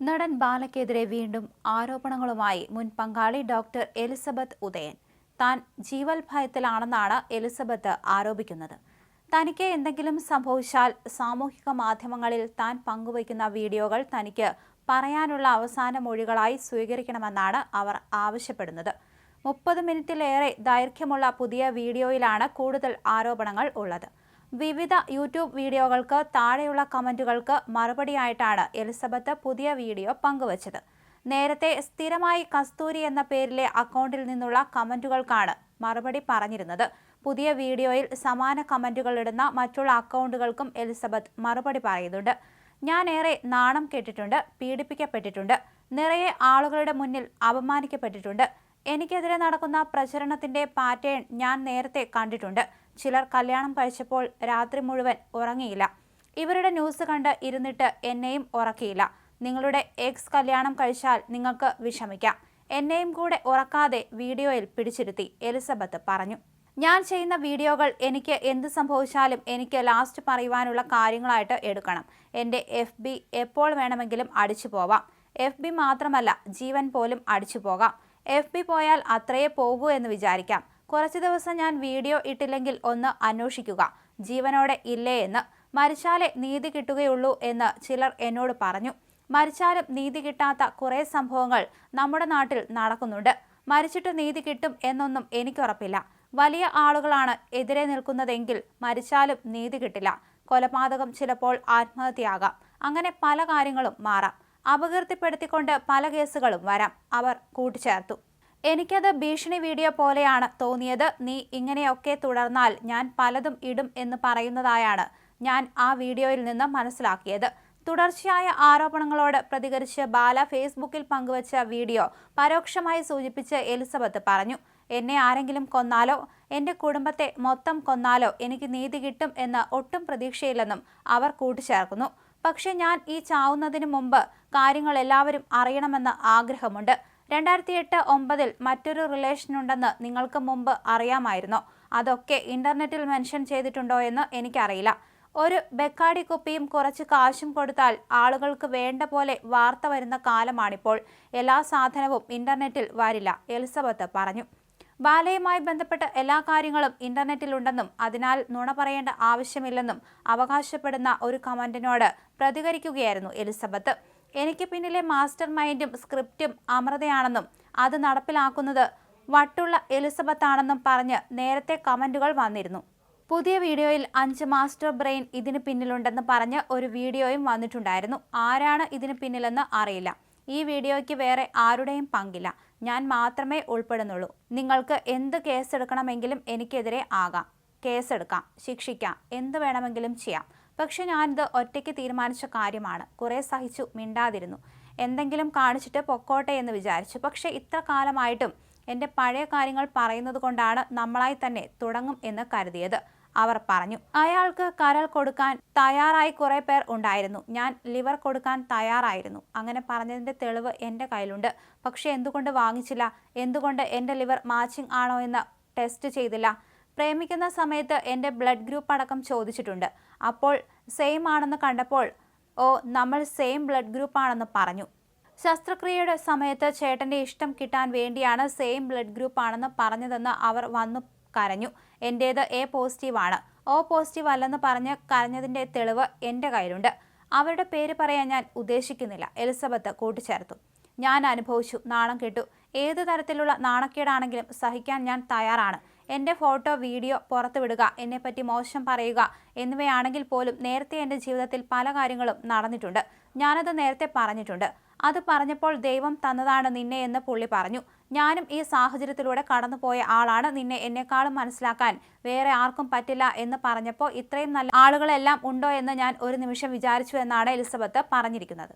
നടൻ ബാലയ്ക്കെതിരെ വീണ്ടും ആരോപണങ്ങളുമായി മുൻ പങ്കാളി ഡോക്ടർ എലിസബത്ത് ഉദയൻ. താൻ ജീവൽ ഭയത്തിലാണെന്നാണ് എലിസബത്ത് ആരോപിക്കുന്നത്. തനിക്ക് എന്തെങ്കിലും സംഭവിച്ചാൽ സാമൂഹിക മാധ്യമങ്ങളിൽ താൻ പങ്കുവയ്ക്കുന്ന വീഡിയോകൾ തനിക്ക് പറയാനുള്ള അവസാന മൊഴികളായി സ്വീകരിക്കണമെന്നാണ് അവർ ആവശ്യപ്പെടുന്നത്. മുപ്പത് മിനിറ്റിലേറെ ദൈർഘ്യമുള്ള പുതിയ വീഡിയോയിലാണ് കൂടുതൽ ആരോപണങ്ങൾ ഉള്ളത്. വിവിധ യൂട്യൂബ് വീഡിയോകൾക്ക് താഴെയുള്ള കമന്റുകൾക്ക് മറുപടിയായിട്ടാണ് എലിസബത്ത് പുതിയ വീഡിയോ പങ്കുവച്ചത്. നേരത്തെ സ്ഥിരമായി കസ്തൂരി എന്ന പേരിലെ അക്കൗണ്ടിൽ നിന്നുള്ള കമന്റുകൾക്കാണ് മറുപടി പറഞ്ഞിരുന്നത്. പുതിയ വീഡിയോയിൽ സമാന കമന്റുകൾ ഇടുന്ന മറ്റുള്ള അക്കൗണ്ടുകൾക്കും എലിസബത്ത് മറുപടി പറയുന്നുണ്ട്. ഞാൻ ഏറെ നാണം കേട്ടിട്ടുണ്ട് പീഡിപ്പിക്കപ്പെട്ടിട്ടുണ്ട്. നിറയെ ആളുകളുടെ മുന്നിൽ അപമാനിക്കപ്പെട്ടിട്ടുണ്ട്. എനിക്കെതിരെ നടക്കുന്ന പ്രചരണത്തിന്റെ പാറ്റേൺ ഞാൻ നേരത്തെ കണ്ടിട്ടുണ്ട്. ചിലർ കല്യാണം കഴിച്ചപ്പോൾ രാത്രി മുഴുവൻ ഉറങ്ങിയില്ല. ഇവരുടെ ന്യൂസ് കണ്ട് ഇരുന്നിട്ട് എന്നെയും ഉറക്കിയില്ല. നിങ്ങളുടെ എക്സ് കല്യാണം കഴിച്ചാൽ നിങ്ങൾക്ക് വിഷമിക്കാം. എന്നെയും കൂടെ ഉറക്കാതെ വീഡിയോയിൽ പിടിച്ചിരുത്തി എലിസബത്ത് പറഞ്ഞു. ഞാൻ ചെയ്യുന്ന വീഡിയോകൾ എനിക്ക് എന്ത് സംഭവിച്ചാലും എനിക്ക് ലാസ്റ്റ് പറയുവാനുള്ള കാര്യങ്ങളായിട്ട് എടുക്കണം. എന്റെ എഫ് ബി എപ്പോൾ വേണമെങ്കിലും അടിച്ചു പോവാം. എഫ് ബി മാത്രമല്ല ജീവൻ പോലും അടിച്ചു പോകാം. എഫ് ബി പോയാൽ അത്രയേ പോകൂ എന്ന് വിചാരിക്കാം. കുറച്ച് ദിവസം ഞാൻ വീഡിയോ ഇട്ടില്ലെങ്കിൽ ഒന്ന് അന്വേഷിക്കുക. ജീവനോടെ ഇല്ലേ എന്ന്. മരിച്ചാലേ നീതി കിട്ടുകയുള്ളൂ എന്ന് ചിലർ എന്നോട് പറഞ്ഞു. മരിച്ചാലും നീതി കിട്ടാത്ത കുറേ സംഭവങ്ങൾ നമ്മുടെ നാട്ടിൽ നടക്കുന്നുണ്ട്. മരിച്ചിട്ട് നീതി കിട്ടും എന്നൊന്നും എനിക്കുറപ്പില്ല. വലിയ ആളുകളാണ് എതിരെ നിൽക്കുന്നതെങ്കിൽ മരിച്ചാലും നീതി കിട്ടില്ല. കൊലപാതകം ചിലപ്പോൾ ആത്മഹത്യയാകാം. അങ്ങനെ പല കാര്യങ്ങളും മാറാം. അപകീർത്തിപ്പെടുത്തിക്കൊണ്ട് പല കേസുകളും വരാം. അവർ കൂട്ടിച്ചേർത്തു. എനിക്കത് ഭീഷണി വീഡിയോ പോലെയാണ് തോന്നിയത്. നീ ഇങ്ങനെയൊക്കെ തുടർന്നാൽ ഞാൻ പലതും ഇടും എന്ന് പറയുന്നതായാണ് ഞാൻ ആ വീഡിയോയിൽ നിന്ന് മനസ്സിലാക്കിയത്. തുടർച്ചയായ ആരോപണങ്ങളോട് പ്രതികരിച്ച് ബാല ഫേസ്ബുക്കിൽ പങ്കുവച്ച വീഡിയോ പരോക്ഷമായി സൂചിപ്പിച്ച് എലിസബത്ത് പറഞ്ഞു എന്നെ ആരെങ്കിലും കൊന്നാലോ? എന്റെ കുടുംബത്തെ മൊത്തം കൊന്നാലോ? എനിക്ക് നീതി കിട്ടും എന്ന് ഒട്ടും പ്രതീക്ഷയില്ലെന്നും അവർ കൂട്ടിച്ചേർക്കുന്നു. പക്ഷെ ഞാൻ ഈ ചാവുന്നതിന് മുമ്പ് കാര്യങ്ങൾ എല്ലാവരും അറിയണമെന്ന് ആഗ്രഹമുണ്ട്. രണ്ടായിരത്തി എട്ട് ഒമ്പതിൽ മറ്റൊരു റിലേഷൻ ഉണ്ടെന്ന് നിങ്ങൾക്ക് മുമ്പ് അറിയാമായിരുന്നു. അതൊക്കെ ഇന്റർനെറ്റിൽ മെൻഷൻ ചെയ്തിട്ടുണ്ടോ എന്ന് എനിക്കറിയില്ല. ഒരു ബെക്കാടി കുപ്പിയും കുറച്ച് കാശും കൊടുത്താൽ ആളുകൾക്ക് വേണ്ട പോലെ വാർത്ത വരുന്ന കാലമാണിപ്പോൾ. എല്ലാ സാധനവും ഇന്റർനെറ്റിൽ വരില്ല എലിസബത്ത് പറഞ്ഞു. ബാലയുമായി ബന്ധപ്പെട്ട എല്ലാ കാര്യങ്ങളും ഇന്റർനെറ്റിലുണ്ടെന്നും അതിനാൽ നുണ പറയേണ്ട ആവശ്യമില്ലെന്നും അവകാശപ്പെടുന്ന ഒരു കമന്റിനോട് പ്രതികരിക്കുകയായിരുന്നു എലിസബത്ത്. എനിക്ക് പിന്നിലെ മാസ്റ്റർ മൈൻഡും സ്ക്രിപ്റ്റും അമൃതയാണെന്നും അത് നടപ്പിലാക്കുന്നത് വട്ടുള്ള എലിസബത്ത് ആണെന്നും പറഞ്ഞ് നേരത്തെ കമന്റുകൾ വന്നിരുന്നു. പുതിയ വീഡിയോയിൽ അഞ്ച് മാസ്റ്റർ ബ്രെയിൻ ഇതിന് പിന്നിലുണ്ടെന്ന് പറഞ്ഞ് ഒരു വീഡിയോയും വന്നിട്ടുണ്ടായിരുന്നു. ആരാണ് ഇതിന് പിന്നിലെന്ന് അറിയില്ല. ഈ വീഡിയോയ്ക്ക് വേറെ ആരുടെയും പങ്കില്ല. ഞാൻ മാത്രമേ ഉൾപ്പെടുന്നുള്ളൂ. നിങ്ങൾക്ക് എന്ത് കേസെടുക്കണമെങ്കിലും എനിക്കെതിരെ ആകാം. കേസെടുക്കാം ശിക്ഷിക്കാം എന്ത് വേണമെങ്കിലും ചെയ്യാം. പക്ഷെ ഞാനിത് ഒറ്റയ്ക്ക് തീരുമാനിച്ച കാര്യമാണ്. കുറേ സഹിച്ചു മിണ്ടാതിരുന്നു. എന്തെങ്കിലും കാണിച്ചിട്ട് പൊക്കോട്ടെ എന്ന് വിചാരിച്ചു. പക്ഷേ ഇത്ര കാലമായിട്ടും എന്റെ പഴയ കാര്യങ്ങൾ പറയുന്നത് കൊണ്ടാണ് നമ്മളായി തന്നെ തുടങ്ങും എന്ന് കരുതിയത്. അവർ പറഞ്ഞു. അയാൾക്ക് കരൾ കൊടുക്കാൻ തയ്യാറായി കുറെ പേർ ഉണ്ടായിരുന്നു. ഞാൻ ലിവർ കൊടുക്കാൻ തയ്യാറായിരുന്നു. അങ്ങനെ പറഞ്ഞതിന്റെ തെളിവ് എന്റെ കയ്യിലുണ്ട്. പക്ഷേ എന്തുകൊണ്ട് വാങ്ങിച്ചില്ല? എന്തുകൊണ്ട് എന്റെ ലിവർ മാച്ചിങ് ആണോ എന്ന് ടെസ്റ്റ് ചെയ്തില്ല? പ്രേമിക്കുന്ന സമയത്ത് എന്റെ ബ്ലഡ് ഗ്രൂപ്പ് അടക്കം ചോദിച്ചിട്ടുണ്ട്. അപ്പോൾ സെയിം ആണെന്ന് കണ്ടപ്പോൾ ഓ നമ്മൾ സെയിം ബ്ലഡ് ഗ്രൂപ്പ് ആണെന്ന് പറഞ്ഞു. ശസ്ത്രക്രിയയുടെ സമയത്ത് ചേട്ടന്റെ ഇഷ്ടം കിട്ടാൻ വേണ്ടിയാണ് സെയിം ബ്ലഡ് ഗ്രൂപ്പ് ആണെന്ന് പറഞ്ഞതെന്ന് അവർ വന്നു കരഞ്ഞു. എന്റേത് എ പോസിറ്റീവാണ് ഓ പോസിറ്റീവ് അല്ലെന്ന് പറഞ്ഞ് കരഞ്ഞതിന്റെ തെളിവ് എന്റെ കയ്യിലുണ്ട്. അവരുടെ പേര് പറയാൻ ഞാൻ ഉദ്ദേശിക്കുന്നില്ല. എലിസബത്ത് കൂട്ടിച്ചേർത്തു. ഞാൻ അനുഭവിച്ചു. നാണം കേട്ടു. ഏത് തരത്തിലുള്ള നാണക്കേടാണെങ്കിലും സഹിക്കാൻ ഞാൻ തയ്യാറാണ്. എന്റെ ഫോട്ടോ വീഡിയോ പുറത്തുവിടുക എന്നെപ്പറ്റി മോശം പറയുക എന്നിവയാണെങ്കിൽ പോലും നേരത്തെ എന്റെ ജീവിതത്തിൽ പല കാര്യങ്ങളും നടന്നിട്ടുണ്ട്. ഞാനത് നേരത്തെ പറഞ്ഞിട്ടുണ്ട്. അത് പറഞ്ഞപ്പോൾ ദൈവം തന്നതാണ് നിന്നെ എന്ന് പുള്ളി പറഞ്ഞു. ഞാനും ഈ സാഹചര്യത്തിലൂടെ കടന്നുപോയ ആളാണ്. നിന്നെ എന്നെക്കാളും മനസ്സിലാക്കാൻ വേറെ ആർക്കും പറ്റില്ല എന്ന് പറഞ്ഞപ്പോൾ ഇത്രയും നല്ല ആളുകളെല്ലാം ഉണ്ടോ എന്ന് ഞാൻ ഒരു നിമിഷം വിചാരിച്ചു എന്നാണ് എലിസബത്ത് പറഞ്ഞിരിക്കുന്നത്.